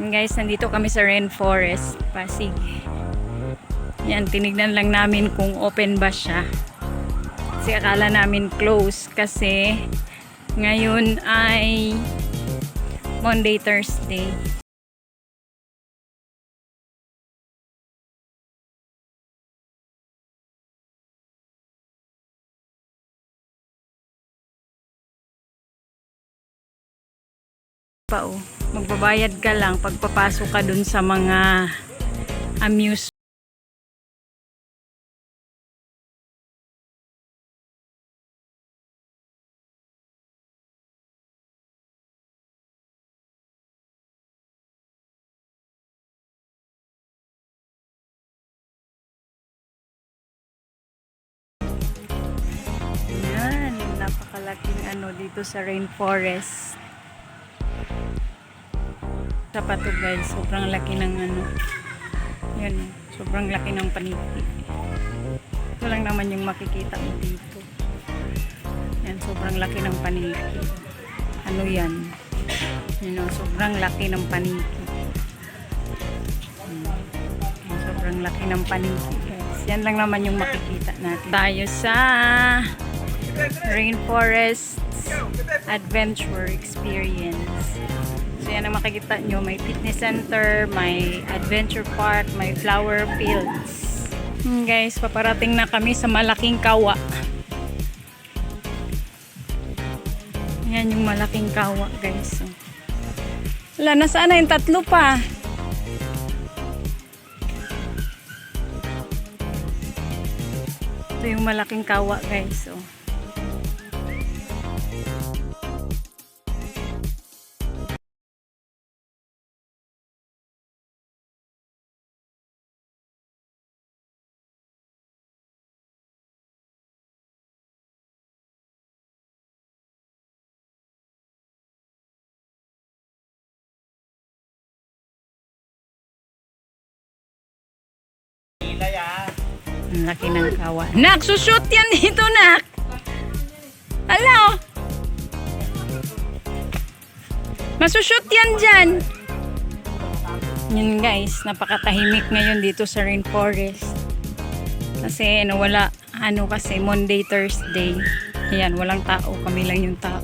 Yan guys, nandito kami sa Rainforest, Pasig. Yan, tinignan lang namin kung open ba siya. Kasi akala namin close kasi ngayon ay Monday, Thursday. Pa oh. Magbabayad ka lang pagpapasok ka dun sa mga amuse napakalaking ano dito sa rainforest. Sa pato guys, sobrang laki ng ano. Yun, sobrang laki ng paniki. Ito lang naman yung makikita mo dito. Yan, sobrang laki ng paniki. Ano yan? You know, sobrang laki ng paniki. Hmm. Sobrang laki ng paniki guys. Yan lang naman yung makikita natin. Tayo sa Rainforest Adventure Experience. So yan ang makikita nyo. May fitness center, may adventure park, may flower fields. Hmm, guys, paparating na kami sa malaking kawa. Yan yung malaking kawa, guys. So, wala, nasaan na yung tatlo pa? Ito yung malaking kawa, guys. So, Ang laki ng kawa. Nak, sushoot yan dito, nak! Hello? Masushoot yan dyan. Yun guys, napakatahimik ngayon dito sa rainforest. Kasi ano, wala, ano kasi, Monday, Thursday. Ayan, walang tao. Kami lang yung tao.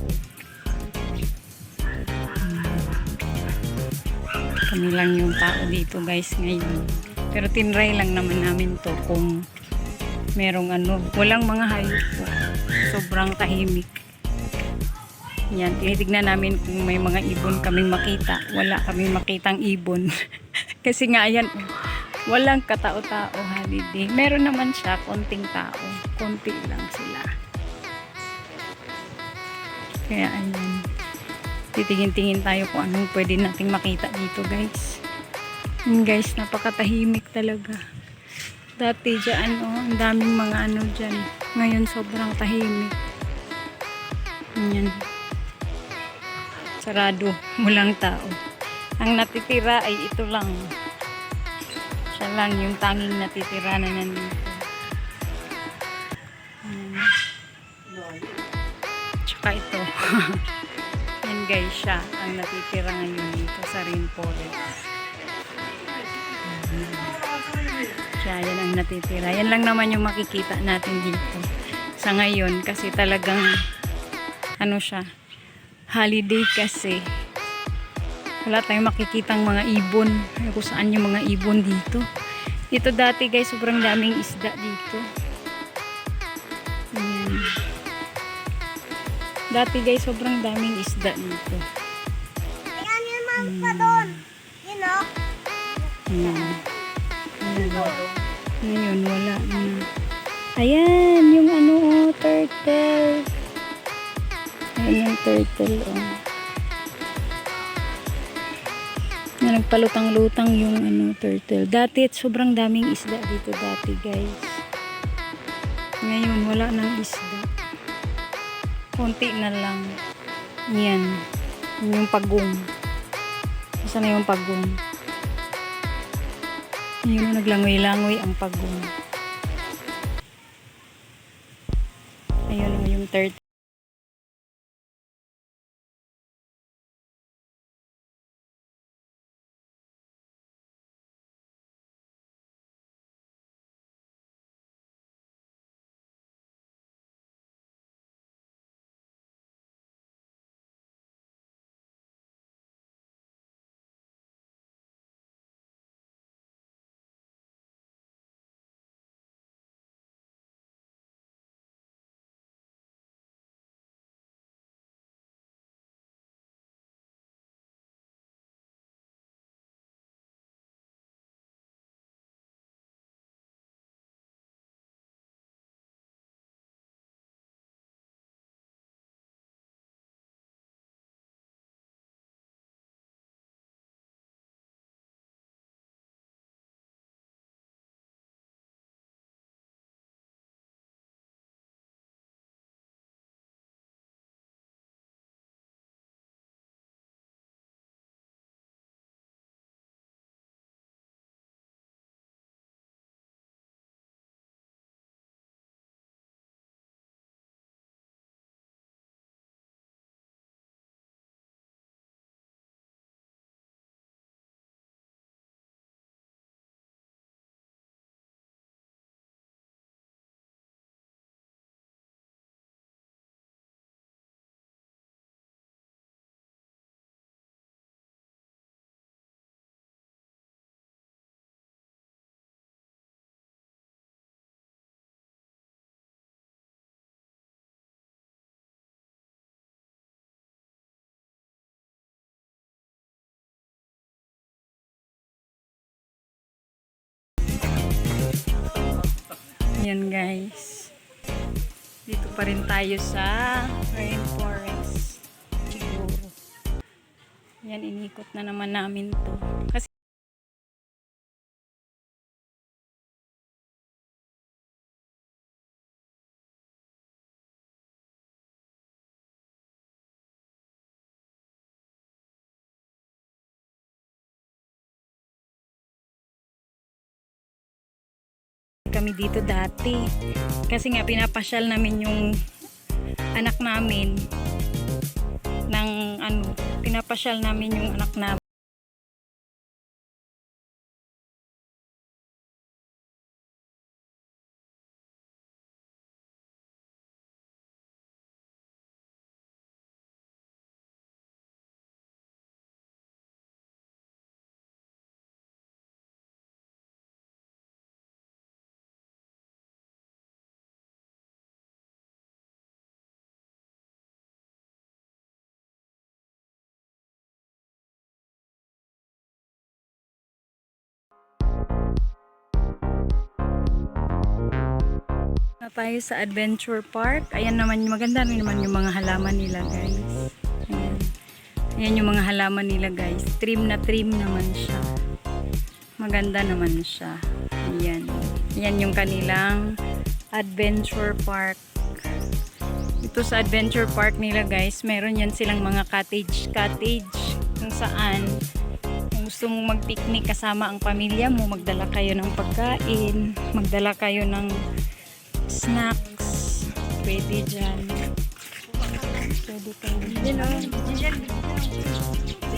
Kami lang yung tao dito guys ngayon. Pero tinry lang naman namin to kung merong ano, walang mga hayop po. Sobrang tahimik. Yan, tinitignan namin kung may mga ibon kaming makita. Wala kaming makitang ibon. Kasi nga, yan, walang katao-tao holiday. Meron naman siya, konting tao. Konti lang sila. Kaya, ayan. Titingin-tingin tayo kung anong pwede nating makita dito, guys. Yun, guys, napakatahimik talaga. Dati dyan, oh, ang daming mga ano dyan. Ngayon, sobrang tahimik. Yan. Sarado. Walang tao. Ang natitira ay ito lang. Siya lang yung tanging natitira na nandito. Yan. Tsaka ito. Yan guys siya ang natitira ngayon dito sa rainforest. Siya, yan ang natitira. Yan lang naman yung makikita natin dito. Sa ngayon, kasi talagang, ano siya, holiday kasi. Wala tayong makikitang mga ibon. Ay, kung saan yung mga ibon dito. Dito dati guys, sobrang daming isda dito. Ayan. Dati guys, sobrang daming isda dito. Ayan yun, ma'am, pa doon. Yun, oh. Ayan. Ayan. Ngayon, wala na. Ayan, yung ano, oh, turtle. Ayan yung turtle, oh. Na nagpalutang-lutang yung ano, turtle. Dati, sobrang daming isda dito dati, guys. Ngayon, wala nang isda. Konti na lang. Yan. Yung pagong. Saan na yung pagong? Yun, naglangoy-langoy ang pagong. Ayun, yung 30. Ayan guys. Dito pa rin tayo sa rainforest. Siguro. Ayan, inikot na naman namin to. Kasi kami dito dati. Kasi nga pinapasyal namin yung anak namin ng ano, pinapasyal namin yung anak namin. Na tayo sa adventure park. Ayan naman, maganda rin naman yung mga halaman nila guys. Ayan. Ayan yung mga halaman nila guys. Trim na trim naman siya. Maganda naman siya. Ayan. Ayan yung kanilang adventure park. Ito sa adventure park nila guys, meron yan silang mga cottage cottage kung saan kung gusto mong mag-picnic kasama ang pamilya mo, magdala kayo ng pagkain, magdala kayo ng snacks. Pwede dyan. Pwede kayong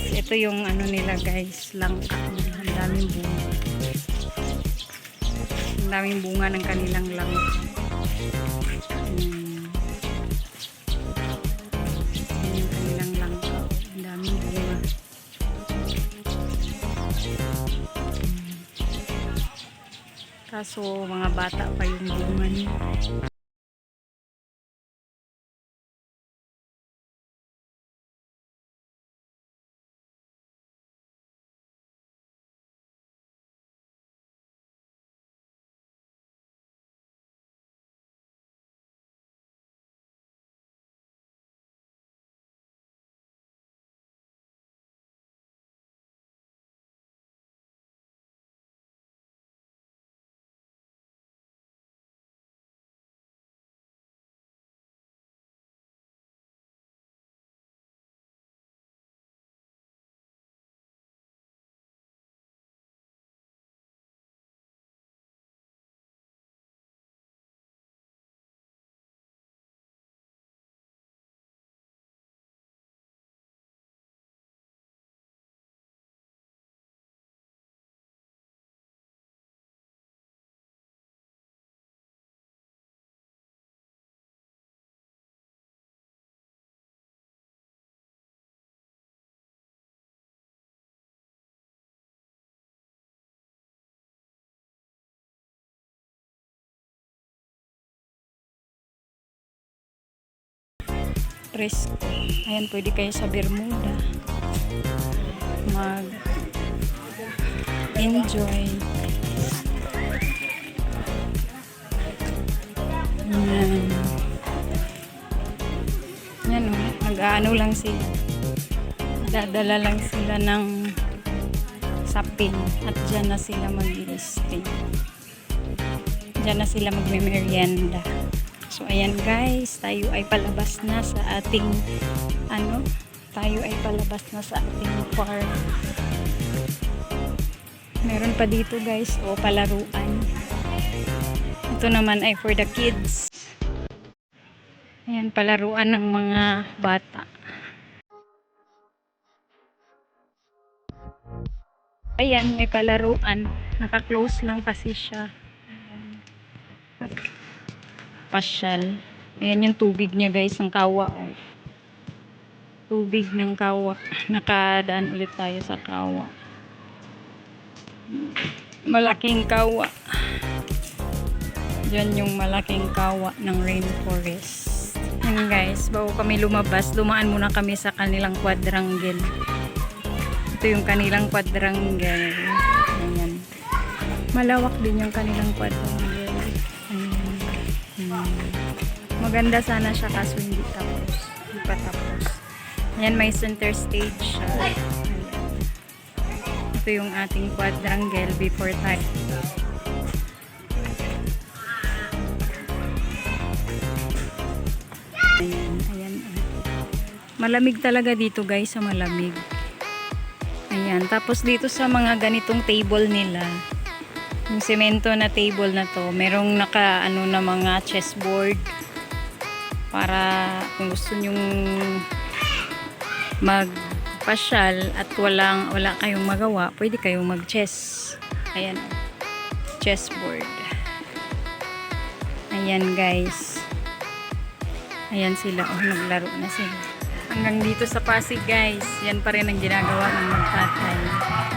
Ito yung ano nila guys, langka. Ang daming bunga. Ang daming bunga ng kanilang langka. Kaso mga bata pa yung bunga niya. Presko. Ayan, pwede kayo sa Bermuda. Mag enjoy. Ayan. Yan o, nag-ano lang sila. Dadala lang sila ng sapin at dyan na sila mag-stay. Dyan na sila magme-merienda. So, ayan guys, tayo ay palabas na sa ating, ano, tayo ay palabas na sa ating park. Meron pa dito guys, o palaruan. Ito naman ay for the kids. Ayan, palaruan ng mga bata. Ayan, may palaruan. Naka-close lang kasi siya. Pasyal. Ayan yung tubig niya guys, ng kawa. Oh. Tubig ng kawa. Nakadaan ulit tayo sa kawa. Malaking kawa. Diyan yung malaking kawa ng rainforest. Yan guys, bago kami lumabas, dumaan muna kami sa kanilang quadrangle. Ito yung kanilang quadrangle. Ayan. Malawak din yung kanilang quadrangle. Maganda sana siya kaso hindi tapos. Hindi pa tapos. Ayan, may center stage siya. Ito yung ating quadrangle before time. Ayan, ayan. Malamig talaga dito guys, sa malamig. Ayan, tapos dito sa mga ganitong table nila, yung semento na table na to, merong naka ano na mga chessboard para kung gusto nyong magpasyal at walang wala kayong magawa, pwede kayong mag-chess. Ayan. Chessboard. Ayan guys. Ayan sila. Oh, naglaro na sila. Hanggang dito sa Pasig guys. Yan pa rin ang ginagawa ng magtatay.